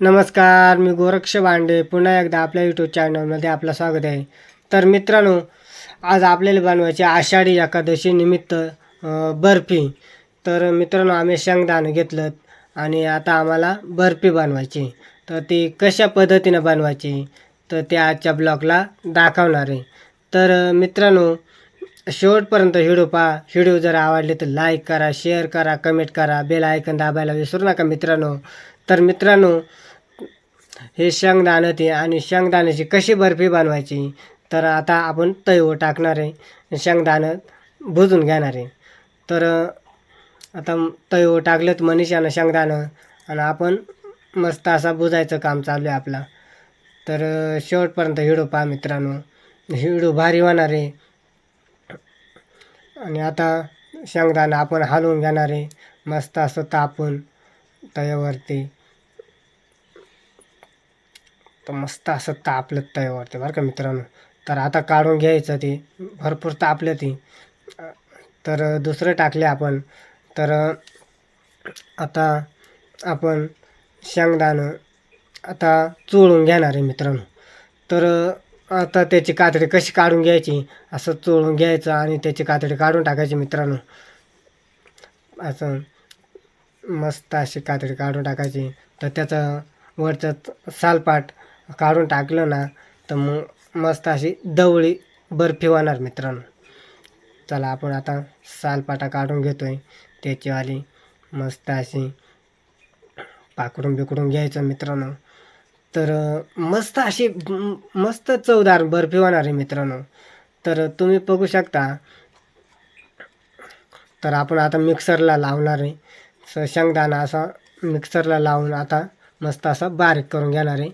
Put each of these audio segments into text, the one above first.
नमस्कार मी गोरक्ष भांडे. पुन्हा एकदा आपल्या यूट्यूब चॅनलमध्ये आपलं स्वागत आहे. तर मित्रांनो आज आपल्याला बनवायची आषाढी एकादशी निमित्त बर्फी. तर मित्रांनो आम्ही शेंगदाणं घेतलं आणि आता आम्हाला बर्फी बनवायची. तर ती कशा पद्धतीनं बनवायची? तर ते आजच्या ब्लॉगला दाखवणार आहे. तर मित्रांनो शेवटपर्यंत व्हिडिओ पहा. व्हिडिओ जर आवडले तर लाईक करा शेअर करा कमेंट करा. बेल आयकन दाबायला विसरू नका मित्रांनो. तर मित्रांनो हे शेंगदाणं ते आणि शेंगदाण्याची कशी बर्फी बनवायची? तर आता आपण तैव टाकणार आहे. शेंगदाणं भुजून घेणार आहे. तर आता तैव टाकलं मनीषानं शेंगदाणं. आणि आपण मस्त असा बुजायचं काम चालू आहे आपला. तर शेवटपर्यंत हिडो पहा मित्रांनो. हिडो भारी होणार आहे. आणि आता शेंगदाणं आपण हलवून घेणार आहे. मस्त असं तापून तयावरती तर मस्त असं तापलं तव्यावरती बरं का मित्रांनो? तर आता काढून घ्यायचं ते भरपूर तापलं ती. तर दुसरं टाकले आपण. तर आता आपण शेंगदाणं आता चोळून घेणार आहे मित्रांनो. तर आता त्याची कातडी कशी काढून घ्यायची? असं चोळून घ्यायचं आणि त्याची कातडी काढून टाकायची मित्रांनो. असं मस्त अशी कातडी काढून टाकायची. तर त्याचं वरच्या सालपाट काढून टाकलं ना तर मग मस्त अशी दवळी बर्फी होणार मित्रांनो. चला आपण आता सालपाटा काढून घेतोय त्याचीवाली मस्त अशी पाकडून बिकडून घ्यायचं मित्रांनो. तर मस्त अशी मस्त चवदार बर्फी होणार आहे मित्रांनो. तर तुम्ही बघू शकता. तर आपण आता मिक्सरला लावणार आहे. शेंगदाणा असा मिक्सरला लावून आता मस्त असा बारीक करून घेणार आहे.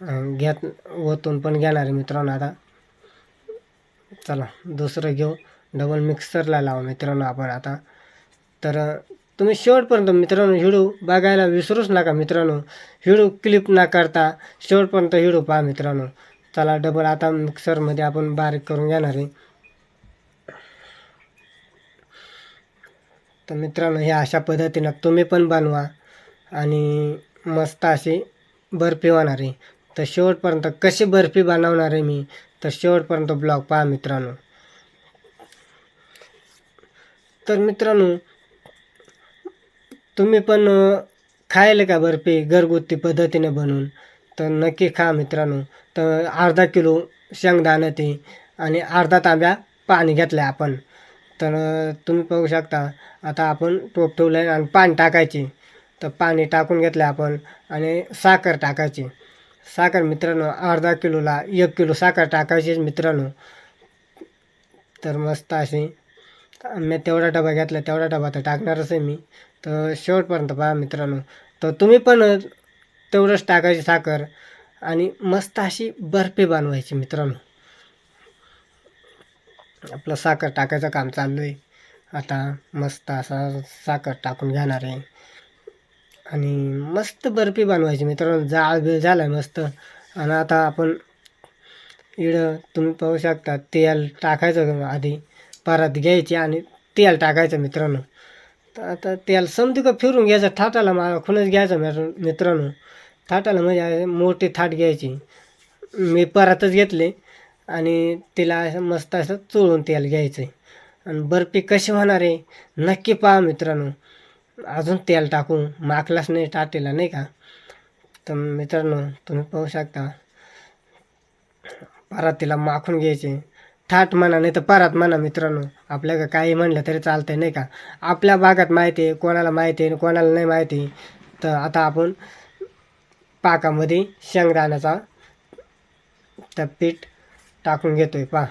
घेत ओतून पण घेणार आहे मित्रांनो आता. चला दुसरं घेऊ. डबल मिक्सरला लावू मित्रांनो आपण आता. तर तुम्ही शेवटपर्यंत मित्रांनो हिडू बघायला विसरूच नका मित्रांनो. हिडू क्लिप न करता शेवटपर्यंत हिडू पहा मित्रांनो. चला डबल आता मिक्सरमध्ये आपण बारीक करून घेणार आहे. तर मित्रांनो हे अशा पद्धतीनं तुम्ही पण बनवा आणि मस्त अशी बर्फी होणार आहे. तर शेवटपर्यंत कशी बर्फी बनवणार आहे मी? तर शेवटपर्यंत ब्लॉग पहा मित्रांनो. तर मित्रांनो तुम्ही पण अं, खायला का बर्फी घरगुती पद्धतीने बनवून? तर नक्की खा मित्रांनो. तर अर्धा किलो शेंगदाणं ते आणि अर्धा तांब्या पाणी घेतलं आहे आपण. तर तुम्ही पाहू शकता आता आपण टोप ठेवलं आहे आणि पाणी टाकायची. तर पाणी टाकून घेतलं आपण आणि साखर टाकायची. साखर मित्रांनो अर्धा किलोला एक किलो साखर टाकायचीच मित्रांनो. तर मस्त असे मी तेवढा डबा घेतला तेवढा डबा तर टाकणारच आहे मी. तर शेवटपर्यंत पहा मित्रांनो. तर तुम्ही पण तेवढंच टाकायची साखर आणि मस्त अशी बर्फी बनवायची मित्रांनो. आपलं साखर टाकायचं काम चालू आहे. आता मस्त असा साखर टाकून घेणार आहे. आणि मस्त बर्फी बनवायची मित्रांनो. जाळ बिळ झाला आहे मस्त. आणि आता आपण इडं तुम्ही पाहू शकता तेल टाकायचं आधी. परात घ्यायची आणि तेल टाकायचं मित्रांनो. तर आता तेल समजू का फिरून घ्यायचं? थाटाला मला खुणच घ्यायचं मित्र मित्रांनो. थाटाला म्हणजे मोठी थाट घ्यायची. मी परातच घेतले आणि तिला असं मस्त असं चोळून तेल घ्यायचं आणि बर्फी कशी होणार आहे? नक्की पहा मित्रांनो. अजून तेल टाकू माकलाच नाही टाटेला नाही का? तर मित्रांनो तुम्ही पाहू शकता. परातीला माखून घ्यायचे. थाट म्हणा नाही तर परात म्हणा मित्रांनो. आपल्याला काही म्हणलं तरी चालतंय नाही का? आपल्या भागात माहिती आहे कोणाला माहिती आहे कोणाला नाही माहिती तर आता आपण पाकामध्ये शेंगदाण्याचा तर पीठ टाकून घेतोय पा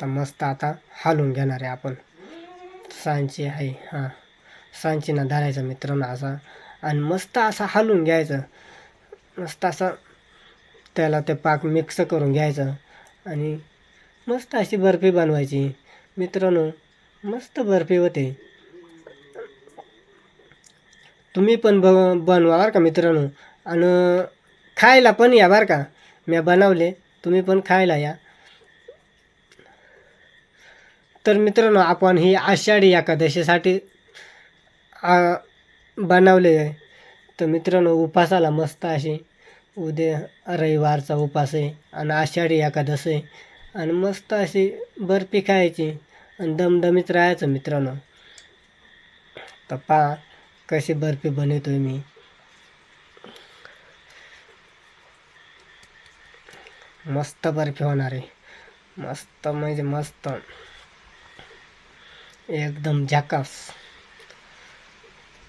तर मस्त आता हालून घेणार आहे आपण. सांची आहे हां. सांचीनं धरायचं मित्रांनो असा. आणि मस्त असा हलवून घ्यायचं. मस्त असं त्याला ते पाक मिक्स करून घ्यायचं. आणि मस्त अशी बर्फी बनवायची. मित्रांनो मस्त बर्फी होते. तुम्ही पण ब बनवा बरं का मित्रांनो. आणि खायला पण या बरं का. मी बनवले तुम्ही पण खायला या. तर मित्रांनो आपण ही आषाढी एकादशीसाठी बनवले आहे. तर मित्रांनो उपासाला मस्त अशी उद्या रविवारचा उपास आहे आणि आषाढी एकादश आहे. आणि मस्त अशी बर्फी खायची आणि दमदमीत राहायचं मित्रांनो. तर पहा कशी बर्फी बनवतोय मी. मस्त बर्फी होणार आहे. मस्त म्हणजे मस्त. एकदम झाकास.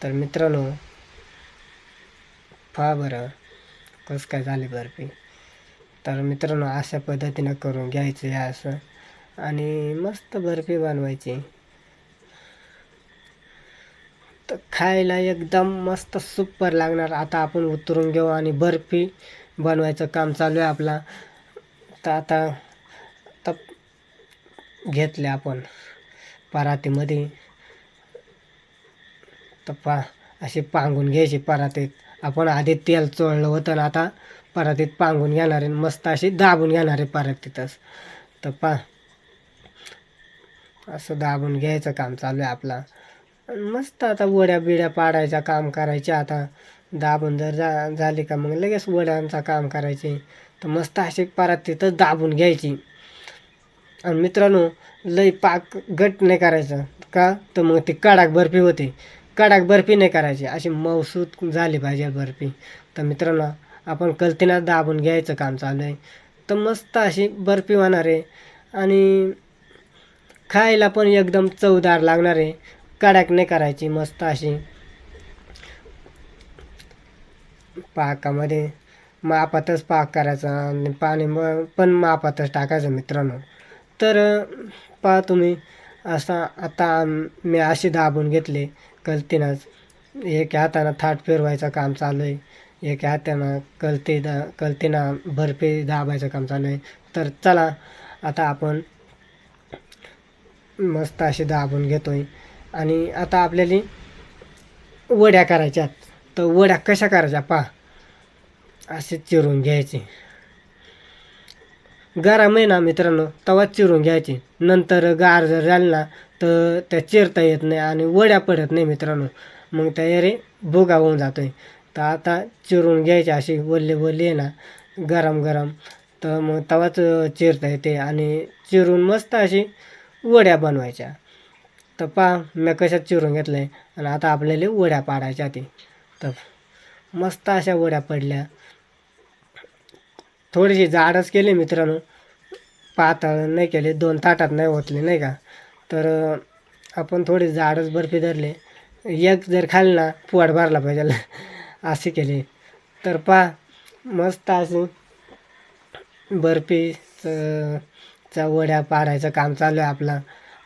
तर मित्रांनो पहा बरं कसं काय झाले बर्फी. तर मित्रांनो अशा पद्धतीनं करून घ्यायचं आहे असं. आणि मस्त बर्फी बनवायची. तर खायला एकदम मस्त सुपर लागणार. आता आपण उतरून घेऊ आणि बर्फी बनवायचं काम चालू आहे आपला. तर आता तप घेतले आपण. परातीमध्ये. तर पा अशी पांगून घ्यायचे परातीत. आपण आधी तेल चोळलं होतं ना आता परातीत पांगून घेणार आहे. मस्त अशी दाबून घेणार आहे परातीतच. तर पा असं दाबून घ्यायचं काम चालू आहे आपला. आणि मस्त आता वड्या बिड्या पाडायचा काम करायचे आता. दाबून जर जा झाली का मग लगेच वड्यांचा काम करायचे. तर मस्त अशी परातीतच दाबून घ्यायची. आणि मित्रांनो लई पाक गट नाही करायचं. का? तर मग ती कडाक बर्फी होते. कडाक बर्फी नाही करायची. अशी मौसूद झाली पाहिजे बर्फी. तर मित्रांनो आपण कल्तीना दाबून घ्यायचं काम चालू आहे. तर मस्त अशी बर्फी होणार आहे. आणि खायला पण एकदम चवदार लागणार आहे. कडाक नाही करायची मस्त अशी. पाकामध्ये मापातच पाक करायचा आणि पाणी पण मापातच टाकायचं मित्रांनो. तर पहा तुम्ही असा आता मी असे दाबून घेतले कलतीनंच एक हातानं थाट फिरवायचं काम चालू आहे एक हातानं कलती दा कलतीनं बर्फी दाबायचं काम चालू आहे तर चला आता आपण मस्त अशी दाबून घेतो आहे आणि आता आपल्याला वड्या करायच्यात. तर वड्या कशा करायच्या पहा. असे चिरून घ्यायचे. गरम आहे ना मित्रांनो तवा चिरून घ्यायची. नंतर गार जर झाली ना तर त्या चिरता येत नाही आणि वड्या पडत नाही मित्रांनो. मग त्या भोगा भुगा होऊन जातोय. तर आता चिरून घ्यायची अशी वल्ले वल्ले आहे ना गरम गरम. तर मग तवाच चिरता येते आणि चिरून मस्त अशी वड्या बनवायच्या. तर पहा मी कशात चिरून घेतलं आहे आणि आता आपल्याला वड्या पाडायच्या ते तर मस्त अशा वड्या पडल्या. थोडीशी जाडच केली मित्रांनो. पातळ नाही केले दोन ताटात नाही होतले नाही का? तर आपण थोडी जाडच बर्फी धरले. एक जर खाल्ली ना पोट भरला पाहिजे. असे केले. तर पा मस्त असे बर्फीचं चा वड्या पाडायचं काम चालू आहे आपला.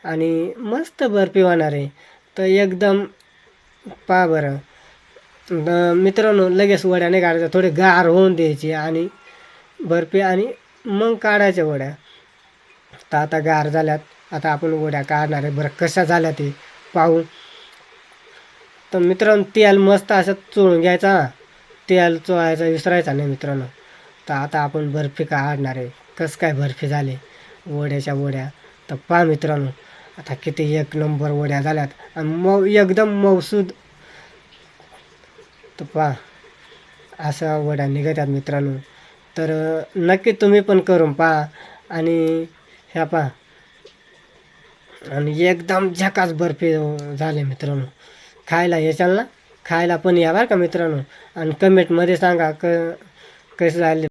आणि मस्त बर्फी होणार आहे. तर एकदम पा बरं. मित्रांनो लगेच वड्या नाही काढायच्या थोडे गार होऊन द्यायची आणि बर्फी आणि मग काढायच्या वड्या. तर आता गार झाल्यात. आता आपण वड्या काढणार आहे. बरं कशा झाल्या ते पाहू. तर मित्रांनो तेल मस्त असं चोळून घ्यायचा. तेल चोळायचा विसरायचा नाही मित्रांनो. तर आता आपण बर्फी काढणार आहे. कसं काय बर्फी झाली? वड्याच्या वड्या. तर पहा मित्रांनो आता किती एक नंबर वड्या झाल्यात. आणि मऊ एकदम मौसूद तर पहा अशा वड्या निघतात मित्रांनो. तर नक्की तुम्ही पण करून पहा आणि ह्या पहा. आणि एकदम झकास बर्फी झाले मित्रांनो. खायला येशाल ना? खायला पण या बरं का मित्रांनो. आणि कमेंटमध्ये सांगा क कसं झाले